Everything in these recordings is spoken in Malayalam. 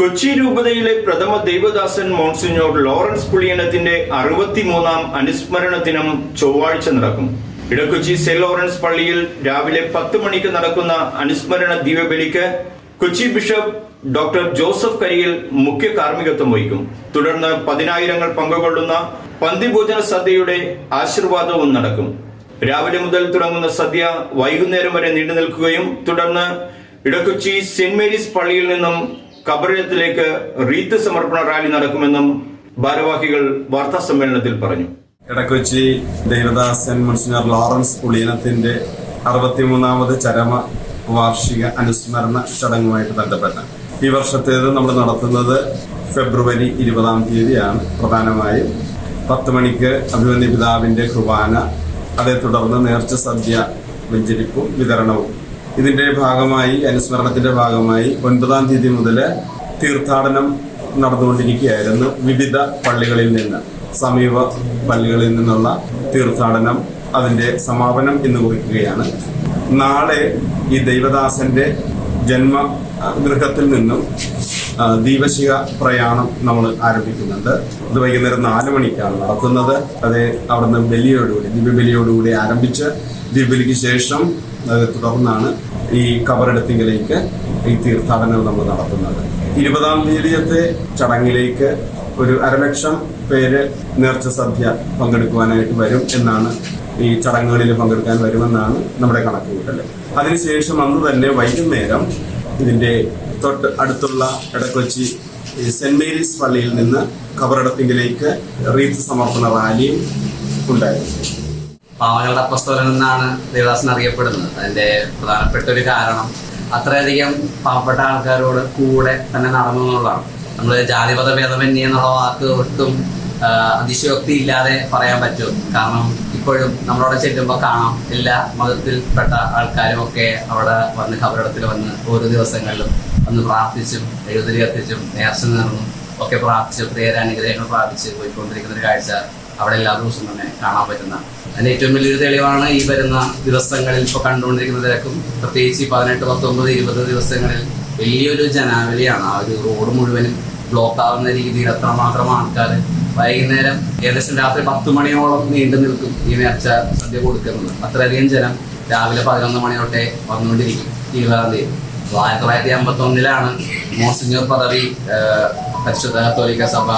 കൊച്ചി രൂപതയിലെ പ്രഥമ ദൈവദാസൻ മോൺസിഞ്ഞോർ ലോറൻസ് പുളിയനത്തിന്റെ അറുപത്തിമൂന്നാം അനുസ്മരണ ദിനം ചൊവ്വാഴ്ച നടക്കും. ഇടക്കൊച്ചി സെന്റ് ലോറൻസ് പള്ളിയിൽ രാവിലെ പത്ത് മണിക്ക് നടക്കുന്ന അനുസ്മരണ ദിവ്യബലിക്ക് Kochi bishop doctor Joseph Kariyil മുഖ്യ കാർമ്മികത്വം വഹിക്കും. തുടർന്ന് പതിനായിരങ്ങൾ പങ്കുകൊള്ളുന്ന പന്തിഭോജന സദ്യയുടെ ആശീർവാദവും നടക്കും. രാവിലെ മുതൽ തുടങ്ങുന്ന സദ്യ വൈകുന്നേരം വരെ നീണ്ടു നിൽക്കുകയും തുടർന്ന് ഇടക്കൊച്ചി സെന്റ് മേരീസ് പള്ളിയിൽ നിന്നും കബറിടത്തിലേക്ക് റീത്ത് സമർപ്പണ റാലി നടക്കുമെന്നും ഭാരവാഹികൾ വാർത്താ സമ്മേളനത്തിൽ പറഞ്ഞു. ഇടക്കൊച്ചി ദേവദാസൻ മുൻസിനർ ലോറൻസ് പുളിയനത്തിന്റെ അറുപത്തിമൂന്നാമത് ചരമ വാർഷിക അനുസ്മരണ ചടങ്ങുമായിട്ട് ബന്ധപ്പെട്ട ഈ വർഷത്തേത് നമ്മൾ നടത്തുന്നത് ഫെബ്രുവരി ഇരുപതാം തീയതിയാണ്. പ്രധാനമായും പത്ത് മണിക്ക് അഭിമന്യ പിതാവിന്റെ കുർബാന അതേ തുടർന്ന് നേർച്ച സദ്യ വെഞ്ചരിപ്പും വിതരണവും ഇതിന്റെ ഭാഗമായി അനുസ്മരണത്തിന്റെ ഭാഗമായി ഒൻപതാം തീയതി മുതൽ തീർത്ഥാടനം നടന്നുകൊണ്ടിരിക്കുകയായിരുന്നു വിവിധ പള്ളികളിൽ നിന്ന്. സമീപ പള്ളികളിൽ നിന്നുള്ള തീർത്ഥാടനം അതിന്റെ സമാപനം എന്ന് കുറിക്കുകയാണ്. നാളെ ഈ ദൈവദാസന്റെ ജന്മ ഗൃഹത്തിൽ നിന്നും ആ, ദീപശിഖ പ്രയാണം നമ്മൾ ആരംഭിക്കുന്നുണ്ട്. അത് വൈകുന്നേരം നാല് മണിക്കാണ് നടക്കുന്നത്. അത് അവിടുന്ന് ബലിയോടുകൂടി ദിവ്യബലിയോടുകൂടി ആരംഭിച്ച് ദിവ്യബലിക്ക് ശേഷം തുടർന്നാണ് ഈ കബറെടുത്തിങ്കിലേക്ക് ഈ തീർത്ഥാടനം നമ്മൾ നടത്തുന്നത്. ഇരുപതാം തീയതിയത്തെ ചടങ്ങിലേക്ക് ഒരു അരലക്ഷം പേര് നേർച്ച സദ്യ പങ്കെടുക്കുവാനായിട്ട് വരും എന്നാണ് ഈ ചടങ്ങുകളിൽ പങ്കെടുക്കാൻ വരുമെന്നാണ് നമ്മുടെ കണക്കുകൂട്ടൽ അതിനുശേഷം അന്ന് തന്നെ വൈകുന്നേരം ഇതിന്റെ തൊട്ട് അടുത്തുള്ള ഇടക്കൊച്ചി ഈ സെന്റ് മേരീസ് പള്ളിയിൽ നിന്ന് കബറടത്തിങ്കിലേക്ക് റീത്ത് സമർപ്പണ റാലിയും ഉണ്ടായിരുന്നു. പാവങ്ങളുടെ അപ്പസ്തോലൻ എന്നാണ് ദേവദാസൻ അറിയപ്പെടുന്നത്. അതിന്റെ പ്രധാനപ്പെട്ട ഒരു കാരണം അത്രയധികം പാവപ്പെട്ട ആൾക്കാരോട് കൂടെ തന്നെ നടന്നു എന്നുള്ളതാണ്. നമ്മൾ ജാതിപത ഭേദമന്യേ എന്നുള്ള വാക്ക് ഒട്ടും അതിശയോക്തി ഇല്ലാതെ പറയാൻ പറ്റും. കാരണം ഇപ്പോഴും നമ്മളവിടെ ചെല്ലുമ്പോൾ കാണാം. എല്ലാ മതത്തിൽപ്പെട്ട ആൾക്കാരും ഒക്കെ അവിടെ വന്ന് കബറിടത്തിൽ വന്ന് ഓരോ ദിവസങ്ങളിലും വന്ന് പ്രാർത്ഥിച്ചും എഴുതി കത്തിച്ചും നേർച്ച നേർന്നും ഒക്കെ പ്രാർത്ഥിച്ച് ഒത്തിരിയേറെ അനുഗ്രഹങ്ങൾ പ്രാർത്ഥിച്ച് പോയിക്കൊണ്ടിരിക്കുന്ന ഒരു കാഴ്ച അവിടെ എല്ലാ ദിവസവും തന്നെ കാണാൻ പറ്റുന്ന. അതിന് ഏറ്റവും വലിയൊരു തെളിവാണ് ഈ വരുന്ന ദിവസങ്ങളിൽ ഇപ്പോൾ കണ്ടുകൊണ്ടിരിക്കുന്ന തിരക്കും പ്രത്യേകിച്ച് പതിനെട്ട് പത്തൊമ്പത് ഇരുപത് ദിവസങ്ങളിൽ വലിയൊരു ജനാവലിയാണ്. ആ ഒരു റോഡ് മുഴുവനും ബ്ലോക്ക് ആവുന്ന രീതിയിൽ അത്രമാത്രം ആൾക്കാർ വൈകുന്നേരം ഏകദേശം രാത്രി പത്ത് മണിയോളം നീണ്ടു നിൽക്കും ഈ നേർച്ച സദ്യ കൊടുക്കുന്നത്. അത്രയധികം ജനം രാവിലെ പതിനൊന്ന് മണി തൊട്ടേ വന്നുകൊണ്ടിരിക്കും ഇരുപതാം തീയതി ആയിരത്തി തൊള്ളായിരത്തി അമ്പത്തി ഒന്നിലാണ് മോസിഞ്ഞർ പദവി പരിശുദ്ധ കത്തോലിക്ക സഭ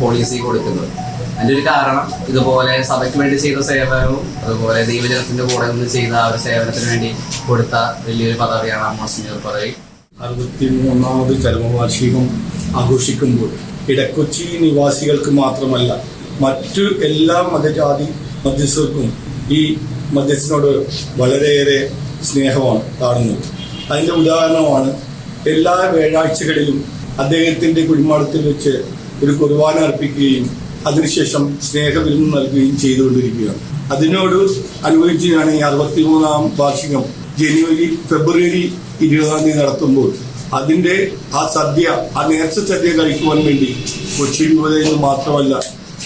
പോളിസി കൊടുക്കുന്നത്. അതിന്റെ ഒരു കാരണം ഇതുപോലെ സഭയ്ക്ക് വേണ്ടി ചെയ്ത സേവനവും അതുപോലെ ദൈവജനത്തിന്റെ കൂടെ നിന്ന് ചെയ്ത ആ ഒരു സേവനത്തിന് വേണ്ടി കൊടുത്ത വലിയൊരു പദവിയാണ് മോസിഞ്ഞർ പദവി. അറുപത്തി മൂന്നാമത് ചരമവാർഷികം ആഘോഷിക്കുമ്പോൾ ഇടക്കൊച്ചി നിവാസികൾക്ക് മാത്രമല്ല മറ്റു എല്ലാ മതജാതി മധ്യസ്ഥർക്കും ഈ മധ്യസ്ഥനോട് വളരെയേറെ സ്നേഹമാണ് കാണുന്നത്. അതിന്റെ ഉദാഹരണമാണ് എല്ലാ വ്യാഴാഴ്ചകളിലും അദ്ദേഹത്തിന്റെ കുഴിമാടത്തിൽ വെച്ച് ഒരു കുർബാന അർപ്പിക്കുകയും അതിനുശേഷം സ്നേഹവിരുന്ന് നൽകുകയും ചെയ്തുകൊണ്ടിരിക്കുകയാണ്. അതിനോട് അനുബന്ധിച്ചാണ് ഈ അറുപത്തിമൂന്നാം വാർഷികം ജനുവരി ഫെബ്രുവരി ഇരുപതാം തീയതി നടത്തുമ്പോൾ അതിന്റെ ആ സദ്യ ആ നേർച്ച സദ്യ കഴിക്കുവാൻ വേണ്ടി കൊച്ചി യുവതയിൽ മാത്രമല്ല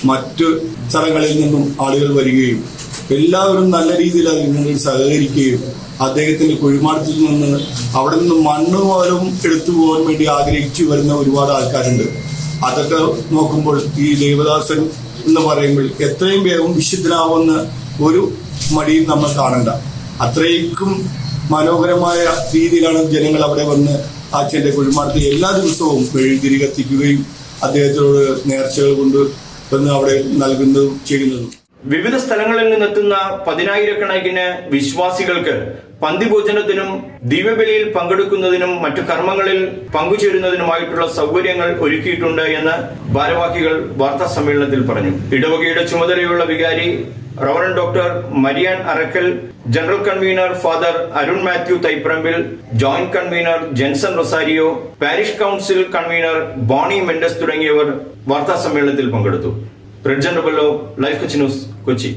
മറ്റ് സ്ഥലങ്ങളിൽ നിന്നും ആളുകൾ വരികയും എല്ലാവരും നല്ല രീതിയിൽ അതിനോട് സഹകരിക്കുകയും അദ്ദേഹത്തിന്റെ കുഴിമാടത്തിൽ നിന്ന് അവിടെ നിന്ന് മണ്ണ് പോലും എടുത്തു പോകാൻ വേണ്ടി ആഗ്രഹിച്ചു വരുന്ന ഒരുപാട് ആൾക്കാരുണ്ട്. അതൊക്കെ നോക്കുമ്പോൾ ഈ ദേവദാസൻ എന്ന് പറയുമ്പോൾ എത്രയും വേഗം വിശുദ്ധനാവുന്ന ഒരു മടിയും നമ്മൾ കാണണ്ട. അത്രയ്ക്കും മനോഹരമായ രീതിയിലാണ് ജനങ്ങൾ അവിടെ വന്ന് അച്ഛന്റെ കുഴിമാടത്ത് എല്ലാ ദിവസവും വെഴുതിരി കത്തിക്കുകയും അദ്ദേഹത്തിനോട് നേർച്ചകൾ കൊണ്ട് വന്ന് അവിടെ നൽകുന്നതും ചെയ്യുന്നതും. വിവിധ സ്ഥലങ്ങളിൽ നിന്നെത്തുന്ന പതിനായിരക്കണക്കിന് വിശ്വാസികൾക്ക് പന്തിഭോജനത്തിനും ദിവ്യബലിയിൽ പങ്കെടുക്കുന്നതിനും മറ്റു കർമ്മങ്ങളിൽ പങ്കുചേരുന്നതിനുമായിട്ടുള്ള സൗകര്യങ്ങൾ ഒരുക്കിയിട്ടുണ്ട് എന്ന് ഭാരവാഹികൾ വാർത്താ സമ്മേളനത്തിൽ പറഞ്ഞു. ഇടവകയുടെ ചുമതലയുള്ള വികാരി reverend doctor Marian Arakkal general convener father Arun Mathew Thaiparambil joint convener Jenson Rosario parish council convener Bonny Mendes തുടങ്ങിയവർ വാർത്താ സമ്മേളനത്തിൽ പങ്കെടുത്തു. Prajan Rebello life Kochi news Kochi.